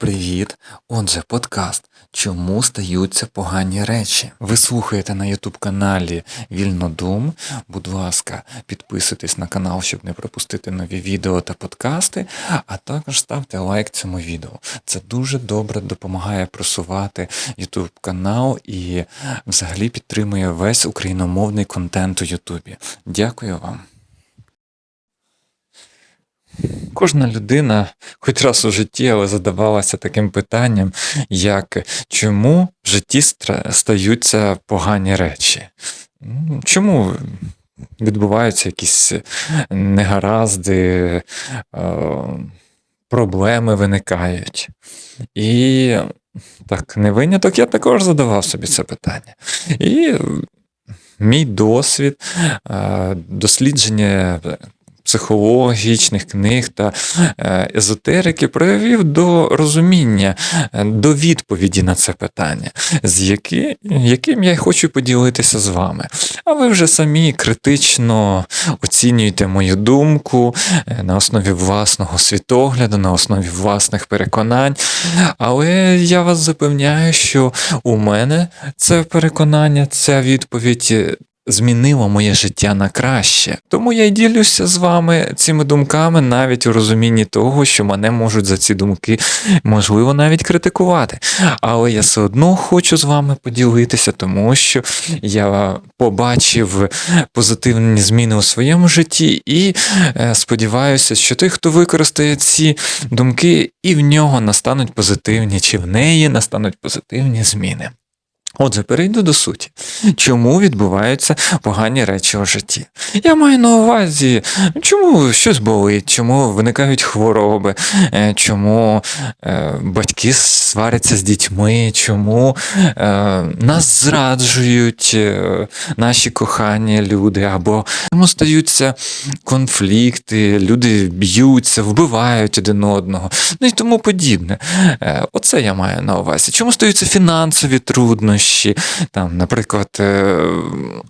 Привіт! Отже, подкаст Чому стаються погані речі? Ви слухаєте на Ютуб каналі Вільнодум. Будь ласка, підписуйтесь на канал, щоб не пропустити нові відео та подкасти, а також ставте лайк цьому відео. Це дуже добре допомагає просувати Ютуб канал і взагалі підтримує весь україномовний контент у Ютубі. Дякую вам. Кожна людина хоч раз у житті, але задавалася таким питанням, як чому в житті стаються погані речі? Чому відбуваються якісь негаразди, проблеми виникають? І так, не виняток, я також задавав собі це питання. І мій досвід, дослідження психологічних книг та е, езотерики привів до розуміння, е, до відповіді на це питання, з яки, яким я хочу поділитися з вами. А ви вже самі критично оцінюєте мою думку е, на основі власного світогляду, на основі власних переконань. Але я вас запевняю, що у мене це переконання, ця відповідь змінило моє життя на краще. Тому я й ділюся з вами цими думками навіть у розумінні того, що мене можуть за ці думки, можливо, навіть критикувати. Але я все одно хочу з вами поділитися, тому що я побачив позитивні зміни у своєму житті і е, сподіваюся, що той, хто використає ці думки, і в нього настануть позитивні, чи в неї настануть позитивні зміни. Отже, перейду до суті. Чому відбуваються погані речі у житті? Я маю на увазі, чому щось болить, чому виникають хвороби, е, чому е, батьки сваряться з дітьми, чому е, нас зраджують наші кохані люди, або чому стаються конфлікти, люди б'ються, вбивають один одного, ну і тому подібне. Оце я маю на увазі. Чому стаються фінансові труднощі, там, наприклад, е,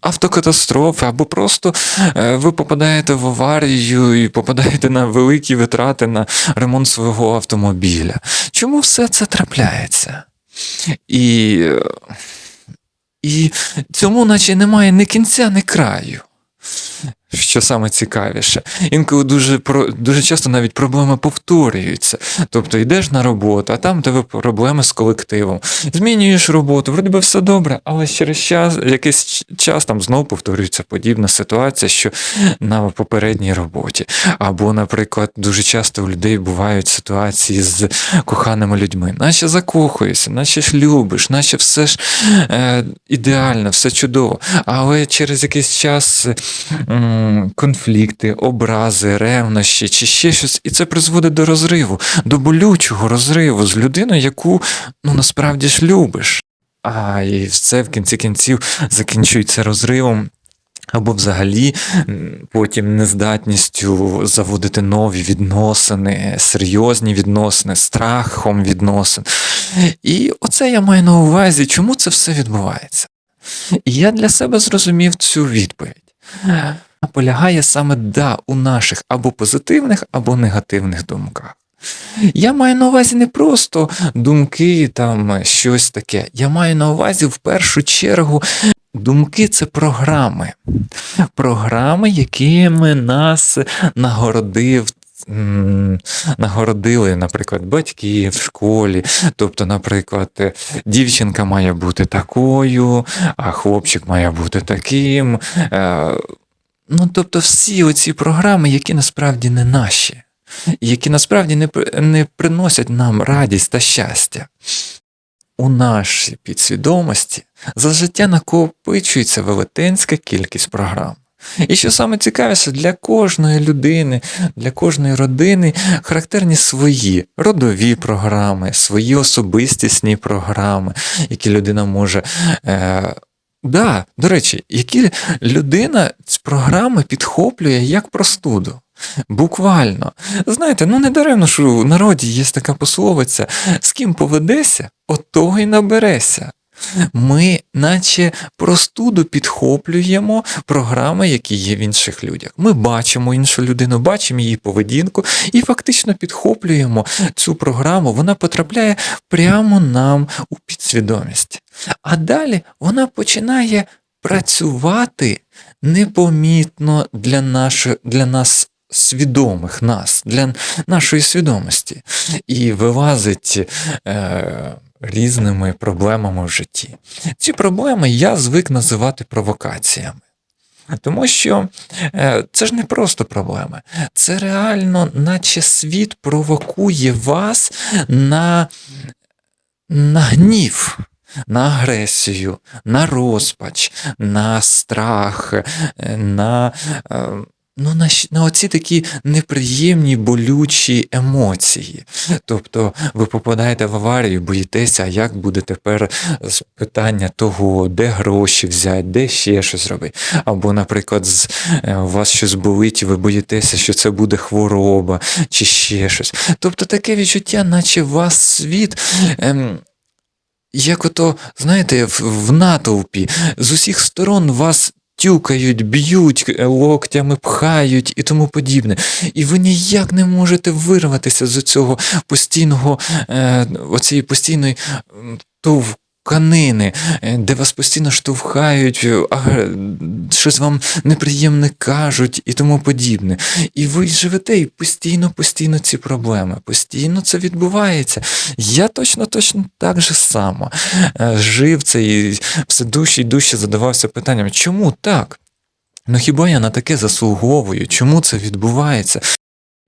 автокатастрофи, або просто е, ви попадаєте в аварію і попадаєте на великі витрати на ремонт свого автомобіля. Чому все це трапляється? І, і цьому наче немає ні кінця, ні краю. Що саме цікавіше, інколи дуже дуже часто навіть проблеми повторюються. Тобто йдеш на роботу, а там тебе проблеми з колективом. Змінюєш роботу, вроді би все добре, але через час, якийсь час там знову повторюється подібна ситуація, що на попередній роботі. Або, наприклад, дуже часто у людей бувають ситуації з коханими людьми, наче закохуєшся, наче ж любиш, наче все ж е, ідеально, все чудово. Але через якийсь час м, конфлікти, образи, ревнощі чи ще щось, і це призводить до розриву, до болючого розриву з людиною, яку ну насправді ж любиш. А і все в кінці кінців закінчується розривом. Або взагалі потім нездатністю заводити нові відносини, серйозні відносини, страхом відносин. І оце я маю на увазі, чому це все відбувається. І я для себе зрозумів цю відповідь. Полягає саме да у наших або позитивних, або негативних думках. Я маю на увазі не просто думки, там щось таке. Я маю на увазі в першу чергу думки це програми. Програми, якими нас нагородив. Нагородили, наприклад, батьки в школі. Тобто, наприклад, е, дівчинка має бути такою, а хлопчик має бути таким. Ну, тобто, всі оці програми, які насправді не наші, які насправді не, не приносять нам радість та щастя. У нашій підсвідомості за життя накопичується велетенська кількість програм. І що саме цікавіше, для кожної людини, для кожної родини характерні свої родові програми, свої особистісні програми, які людина може. Е, да, до речі, які людина з програми підхоплює як простуду. Буквально. Знаєте, ну не даремно, що в народі є така пословиця: з ким поведеся, от того й набереся. ми наче простуду підхоплюємо програми, які є в інших людях. Ми бачимо іншу людину, бачимо її поведінку і фактично підхоплюємо цю програму, вона потрапляє прямо нам у підсвідомість. А далі вона починає працювати непомітно для, нашої, для нас свідомих нас, для нашої свідомості, і вилазить е, різними проблемами в житті. Ці проблеми я звик називати провокаціями. Тому що е, це ж не просто проблеми, це реально, наче світ провокує вас на, на гнів, на агресію, на розпач, на страх, е, на. е, Ну, на, на оці такі неприємні болючі емоції. Тобто ви попадаєте в аварію, боїтеся, а як буде тепер питання того, де гроші взяти, де ще щось робити. Або, наприклад, з, е, у вас щось болить, і ви боїтеся, що це буде хвороба чи ще щось. Тобто таке відчуття, наче вас світ. Ем, як ото, знаєте, в, натовпі з усіх сторон вас тюкають, б'ють е, локтями, пхають і тому подібне. І ви ніяк не можете вирватися з цього постійного, е, оцієї постійної м, товканини, е, де вас постійно штовхають, е, щось вам неприємне кажуть і тому подібне. І ви живете і постійно, постійно ці проблеми, постійно це відбувається. Я точно, точно так же само е, жив це і все дужче і дужче задавався питанням, чому так? Ну хіба я на таке заслуговую? Чому це відбувається?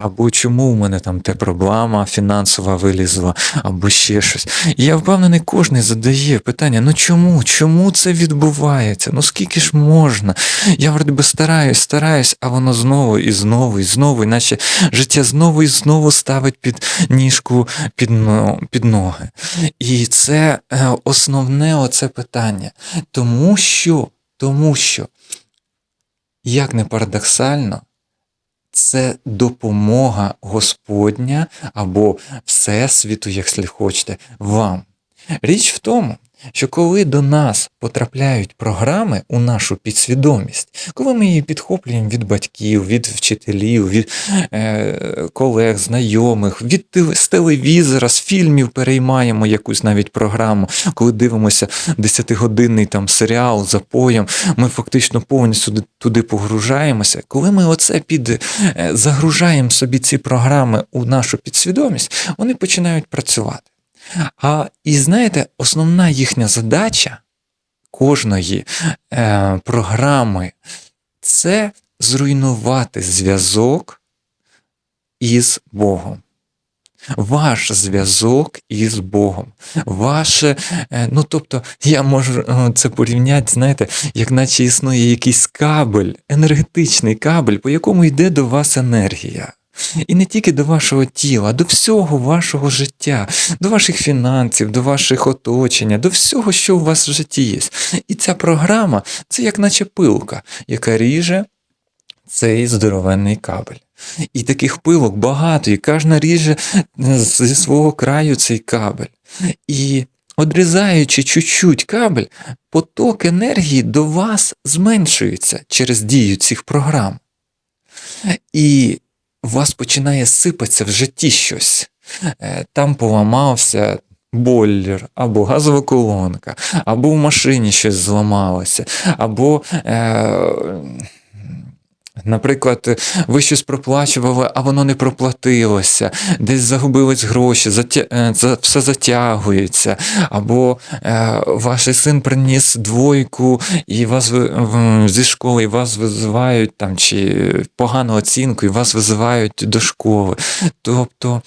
Або чому у мене там те проблема фінансова вилізла, або ще щось. І я впевнений, кожен задає питання: ну чому? Чому це відбувається? Ну скільки ж можна? Я вроді би стараюсь, стараюсь, а воно знову і знову, і знову, іначе життя знову і знову ставить під ніжку під, під ноги. І це е, основне оце питання. Тому що, тому що, як не парадоксально, це допомога Господня або Всесвіту, якщо хочете, вам. Річ в тому, що коли до нас потрапляють програми у нашу підсвідомість, коли ми її підхоплюємо від батьків, від вчителів, від е, колег, знайомих, від з телевізора, з фільмів переймаємо якусь навіть програму, коли дивимося 10-годинний там серіал за поєм, ми фактично повністю туди- погружаємося. Коли ми оце під е, загружаємо собі ці програми у нашу підсвідомість, вони починають працювати. А і знаєте, основна їхня задача кожної е, програми це зруйнувати зв'язок із Богом. Ваш зв'язок із Богом. Ваше, ну тобто, я можу е, це порівняти, знаєте, як наче існує якийсь кабель, енергетичний кабель, по якому йде до вас енергія. І не тільки до вашого тіла, а до всього вашого життя, до ваших фінансів, до ваших оточення, до всього, що у вас в житті є. І ця програма це як наче пилка, яка ріже цей здоровенний кабель. І таких пилок багато, і кожна ріже е, зі свого краю цей кабель. І одрізаючи чуть-чуть кабель, поток енергії до вас зменшується через дію цих програм. І вас починає сипатися в житті щось. Е, Там поламався бойлер, або газова колонка, або в машині щось зламалося, або. Е, Наприклад, ви щось проплачували, а воно не проплатилося, десь загубились гроші, затя... е, все затягується, або е, ваш син приніс двойку і вас зі школи і вас визивають там, чи погану оцінку, і вас визивають до школи. Тобто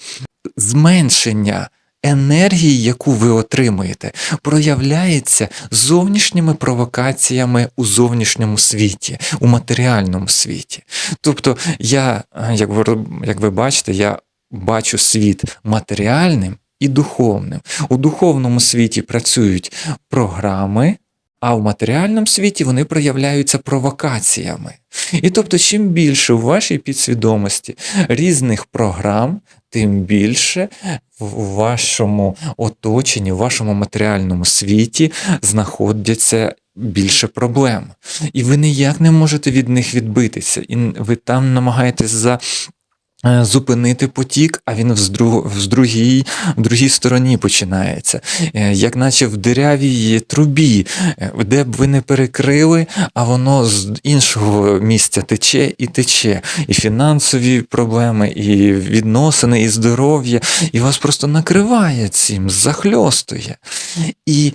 зменшення енергії, яку ви отримуєте, проявляється зовнішніми провокаціями у зовнішньому світі, у матеріальному світі. Тобто, я, як ви, як ви бачите, я бачу світ матеріальним і духовним. У духовному світі працюють програми. А в матеріальному світі вони проявляються провокаціями. І тобто, чим більше у вашій підсвідомості різних програм, тим більше в вашому оточенні, в вашому матеріальному світі знаходяться більше проблем. І ви ніяк не можете від них відбитися. І ви там намагаєтесь за. Е, Зупинити потік, а він друг, другій, в другій стороні починається, Е, як наче в дирявій трубі, е, де б ви не перекрили, а воно з іншого місця тече і тече. І фінансові проблеми, і відносини, і здоров'я, і вас просто накриває цим, захльостує. І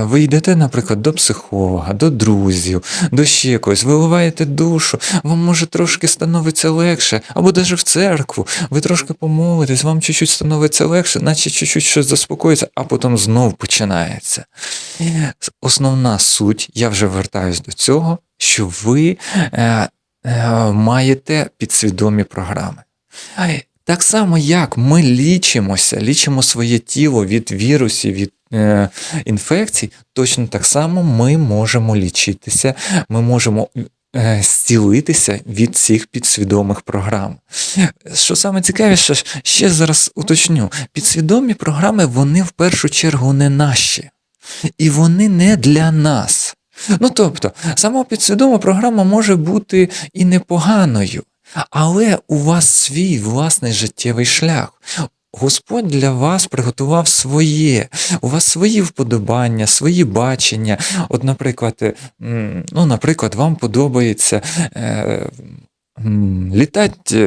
ви йдете, наприклад, до психолога, до друзів, до ще когось, виливаєте душу, вам може трошки становиться легше, або навіть в церкву, ви трошки помолитесь, вам чуть-чуть становиться легше, наче чуть-чуть щось заспокоїться, а потім знов починається. Основна суть, я вже вертаюсь до цього, що ви е, е, маєте підсвідомі програми. Так само, як ми лічимося, лічимо своє тіло від вірусів, від е, інфекцій, точно так само ми можемо лічитися, ми можемо зцілитися від цих підсвідомих програм. Що саме цікавіше, ще зараз уточню: підсвідомі програми, вони в першу чергу не наші, і вони не для нас. Ну тобто, сама підсвідома програма може бути і непоганою, але у вас свій власний життєвий шлях. Господь для вас приготував своє, у вас свої вподобання, свої бачення. От, наприклад, ну, наприклад, вам подобається е, літати,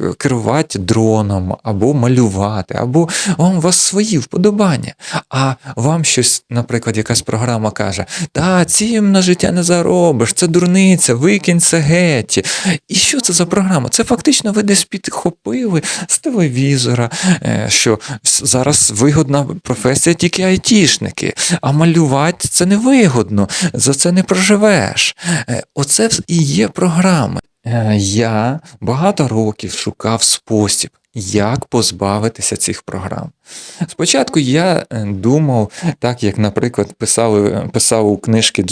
е, керувати дроном, або малювати, або вам у вас свої вподобання. А вам щось, наприклад, якась програма каже: Та цим на життя не заробиш, це дурниця, викинь це геть. І що це за програма? Це фактично ви десь підхопили з телевізора, е, що зараз вигодна професія тільки айтішники, а малювати це не вигодно, за це не проживеш. Е, Оце і є програми. Е, Я багато років шукав спосіб, як позбавитися цих програм. Спочатку я е, думав, так як, наприклад, писали, писав у книжки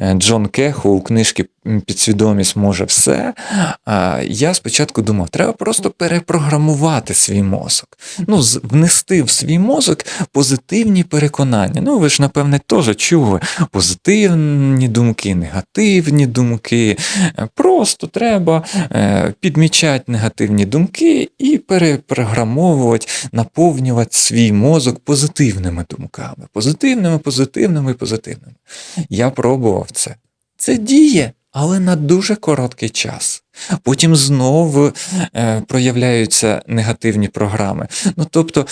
е, Джон Кеху, у книжки Підсвідомість може все. Я спочатку думав, треба просто перепрограмувати свій мозок. Ну, внести в свій мозок позитивні переконання. Ну, ви ж, напевне, теж чули позитивні думки, негативні думки. Е, Просто треба е, підмічати негативні думки і перепрограмовувати, наповнювати свій мозок позитивними думками. Позитивними, позитивними, позитивними. Я пробував це. Це діє, але на дуже короткий час. Потім знову е, проявляються негативні програми. Ну тобто,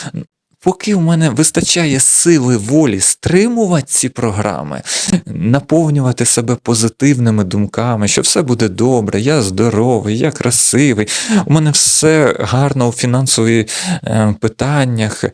поки в мене вистачає сили волі стримувати ці програми, наповнювати себе позитивними думками, що все буде добре, я здоровий, я красивий, у мене все гарно у фінансових е, питаннях,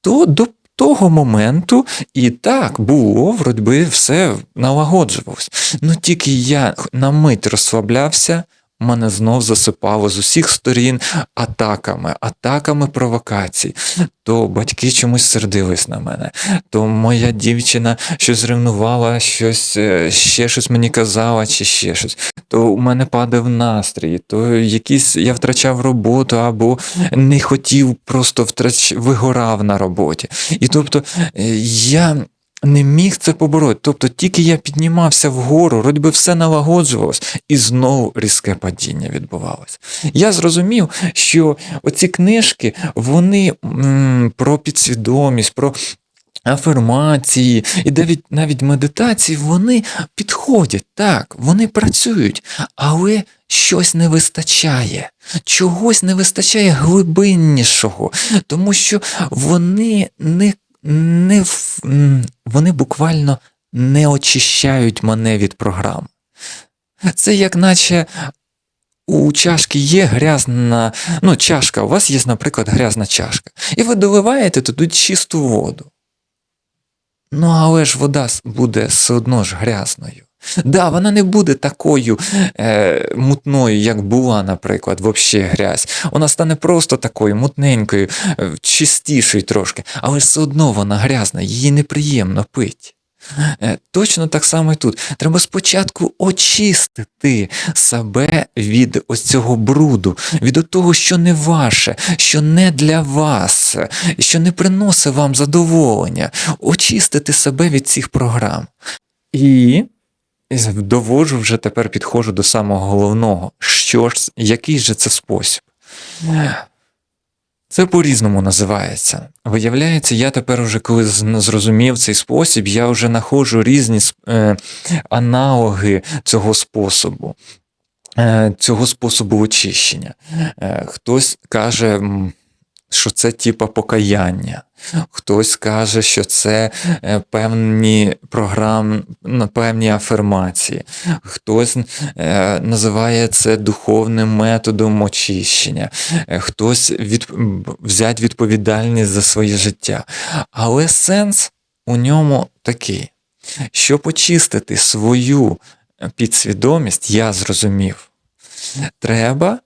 то до того моменту і так було, вроді все налагоджувалось. Ну тільки я на мить розслаблявся, мене знов засипало з усіх сторін атаками, атаками провокацій. То батьки чомусь сердились на мене, то моя дівчина щось ревнувала, щось е, ще щось мені казала, чи ще щось. То у мене падав настрій, то якісь я втрачав роботу або не хотів, просто втрач... вигорав на роботі. І тобто е, я не міг це побороти. Тобто тільки я піднімався вгору, вроді би все налагоджувалось, і знову різке падіння відбувалось. Я зрозумів, що оці книжки, вони м, про підсвідомість, про. Афірмації і навіть навіть медитації вони підходять так, вони працюють, але щось не вистачає, чогось не вистачає глибиннішого, тому що вони не, не в- вони буквально не очищають мене від програм. Це як наче у чашки є грязна, ну, чашка, у вас є, наприклад, грязна чашка, і ви доливаєте туди чисту воду. Ну, але ж вода буде все одно ж грязною. Да, вона не буде такою е, мутною, як була, наприклад, взагалі грязь. Вона стане просто такою мутненькою, е, чистішою трошки, але все одно вона грязна, її неприємно пить. Е, Точно так само і тут. Треба спочатку очистити себе від ось цього бруду, від того, що не ваше, що не для вас, що не приносить вам задоволення. Очистити себе від цих програм. І доводжу вже тепер підходжу до самого головного. Що ж, який же це спосіб? Це по-різному називається. Виявляється, я тепер уже коли зрозумів цей спосіб, я вже знаходжу різні е, аналоги цього способу, е, цього способу очищення. Е, хтось каже, що це типа покаяння, хтось каже, що це е, певні програм, ну, певні афірмації, хтось е, називає це духовним методом очищення, е, хтось від, взять відповідальність за своє життя. Але сенс у ньому такий, щоб очистити свою підсвідомість, я зрозумів, треба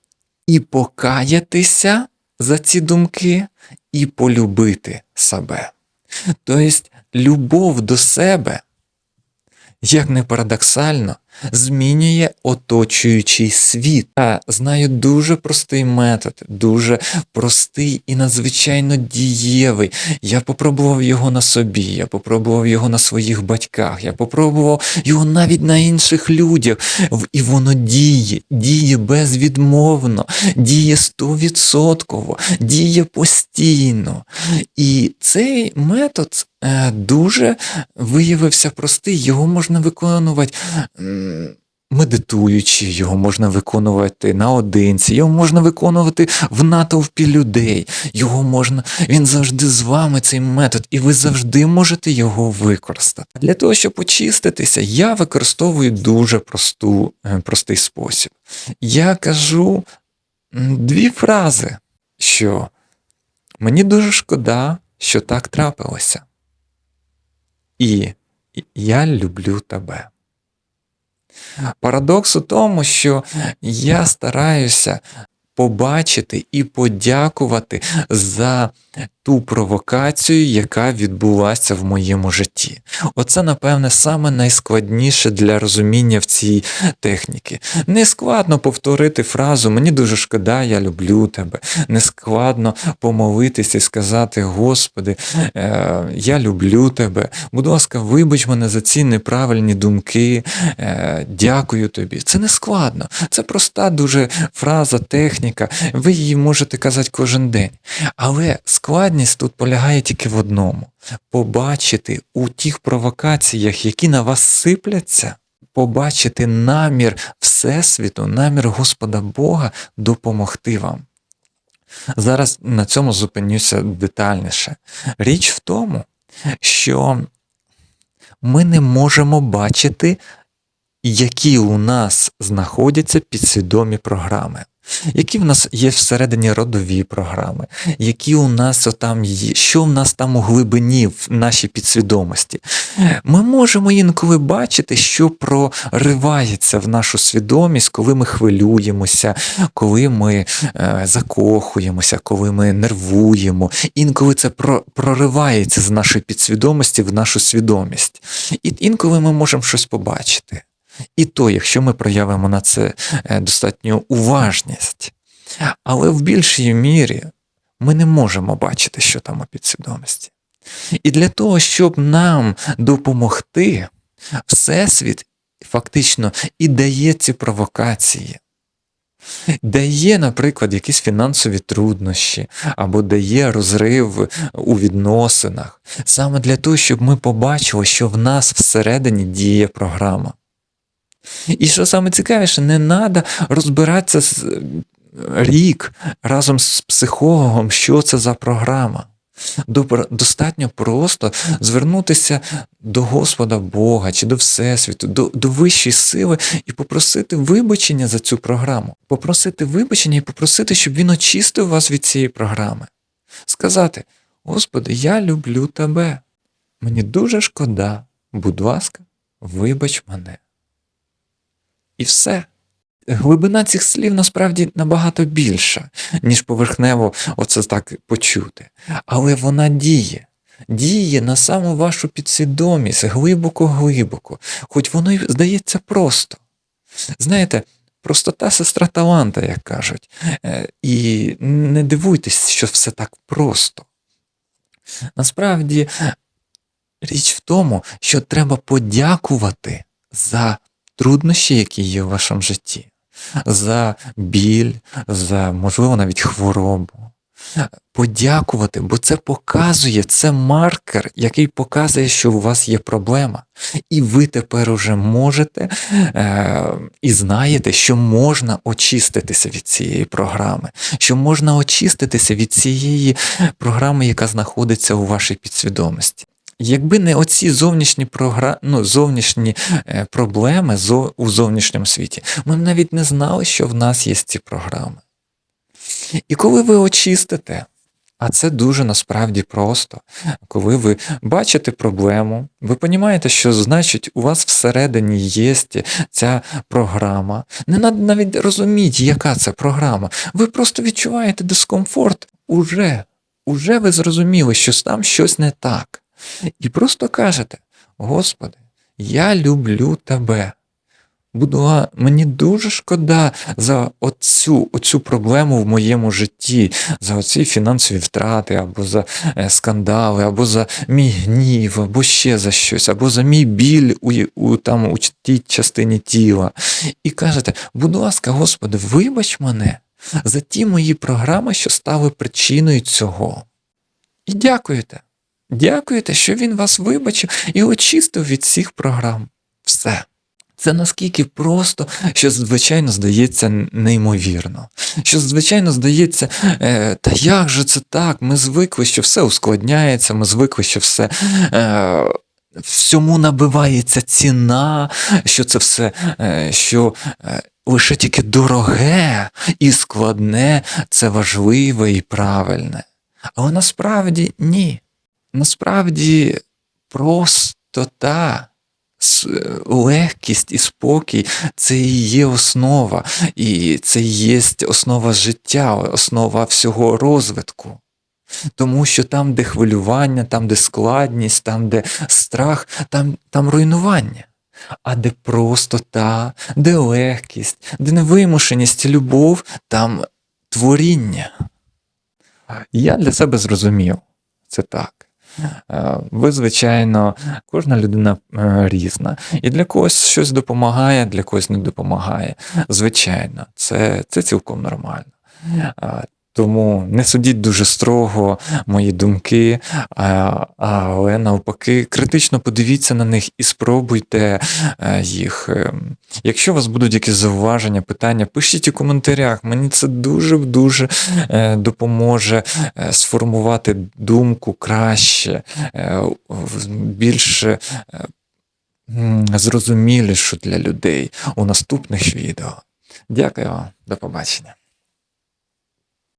і покаятися за ці думки, і полюбити себе. Тобто, любов до себе, як не парадоксально, змінює оточуючий світ. Я знаю дуже простий метод, дуже простий і надзвичайно дієвий. Я попробував його на собі, я попробував його на своїх батьках, я попробував його навіть на інших людях. І воно діє, діє безвідмовно, діє стовідсотково, діє постійно. І цей метод е, дуже виявився простий. Його можна виконувати. Медитуючи, його можна виконувати наодинці, його можна виконувати в натовпі людей. Його можна, він завжди з вами цей метод, і ви завжди можете його використати. Для того, щоб очиститися, я використовую дуже просту, е, простий спосіб. Я кажу дві фрази, що мені дуже шкода, що так трапилося. І я люблю тебе. Парадокс у тому, що я стараюся побачити і подякувати за ту провокацію, яка відбулася в моєму житті. Оце, напевне, саме найскладніше для розуміння в цій техніці. Не складно повторити фразу Мені дуже шкода, я люблю тебе. Не складно помолитися і сказати, Господи, е, я люблю тебе. Будь ласка, вибач мене за ці неправильні думки. Е, дякую тобі. Це не складно. Це проста дуже фраза, техніка. Ви її можете казати кожен день. Але складність тут полягає тільки в одному: побачити у тих провокаціях, які на вас сипляться, побачити намір Всесвіту, намір Господа Бога допомогти вам. Зараз на цьому зупинюся детальніше. Річ в тому, що ми не можемо бачити, які у нас знаходяться підсвідомі програми. Які в нас є всередині родові програми, які у нас там є, що в нас там у глибині в нашій підсвідомості. Ми можемо інколи бачити, що проривається в нашу свідомість, коли ми хвилюємося, коли ми е, закохуємося, коли ми нервуємо. Інколи це про, проривається з нашої підсвідомості в нашу свідомість. І інколи ми можемо щось побачити. І то, якщо ми проявимо на це е, достатню уважність. Але в більшій мірі ми не можемо бачити, що там у підсвідомості. І для того, щоб нам допомогти, Всесвіт фактично і дає ці провокації. Дає, наприклад, якісь фінансові труднощі, або дає розрив у відносинах, саме для того, щоб ми побачили, що в нас всередині діє програма. І що саме цікавіше, не треба розбиратися з е, рік разом з психологом, що це за програма. Достатньо просто звернутися до Господа Бога чи до Всесвіту, до, до вищої сили і попросити вибачення за цю програму. Попросити вибачення і попросити, щоб він очистив вас від цієї програми. Сказати: Господи, я люблю тебе. Мені дуже шкода, будь ласка, вибач мене. І все. Глибина цих слів насправді набагато більша, ніж поверхнево оце так почути. Але вона діє. діє на саму вашу підсвідомість глибоко-глибоко, хоч воно й здається просто. Знаєте, простота сестра таланта, як кажуть. Е, І не дивуйтесь, що все так просто. Насправді, річ в тому, що треба подякувати за труднощі, які є в вашому житті, за біль, за, можливо, навіть хворобу. Подякувати, бо це показує, це маркер, який показує, що у вас є проблема. І ви тепер уже можете е, і знаєте, що можна очиститися від цієї програми, що можна очиститися від цієї програми, яка знаходиться у вашій підсвідомості. Якби не оці зовнішні програ... ну, зовнішні е, проблеми у зовнішньому світі, ми б навіть не знали, що в нас є ці програми. І коли ви очистите, а це дуже насправді просто, коли ви бачите проблему, ви розумієте, що значить у вас всередині є ця програма. Не треба навіть розуміти, яка це програма. Ви просто відчуваєте дискомфорт уже. Уже ви зрозуміли, що там щось не так. І просто кажете: Господи, я люблю тебе. Буду, мені дуже шкода за оцю, оцю проблему в моєму житті, за оці фінансові втрати, або за е, скандали, або за мій гнів, або ще за щось, або за мій біль у, у, там, у тій частині тіла. І кажете, будь ласка, Господи, вибач мене за ті мої програми, що стали причиною цього. І дякуєте. Дякуєте, що він вас вибачив і очистив від всіх програм. Все. Це наскільки просто, що звичайно здається неймовірно. Що звичайно здається, е, та як же це так? Ми звикли, що все ускладняється, ми звикли, що все. Е, Всьому набивається ціна, що це все, е, що е, лише тільки дороге і складне, це важливе і правильне. Але насправді ні. Насправді простота, легкість і спокій це і є основа, і це є основа життя, основа всього розвитку. Тому що там, де хвилювання, там, де складність, там, де страх, там, там руйнування. А де простота, де легкість, де невимушеність любов, там творіння. Я для себе зрозумів, це так. Е, Ви, звичайно, кожна людина е, різна. І для когось щось допомагає, для когось не допомагає. Звичайно, це, це цілком нормально. Тому не судіть дуже строго мої думки, але навпаки, критично подивіться на них і спробуйте е, їх. Ем, Якщо у вас будуть якісь зауваження, питання, пишіть у коментарях. Мені це дуже-дуже е, допоможе е, сформувати думку краще, е, зрозумілішу для людей у наступних відео. Дякую вам, до побачення.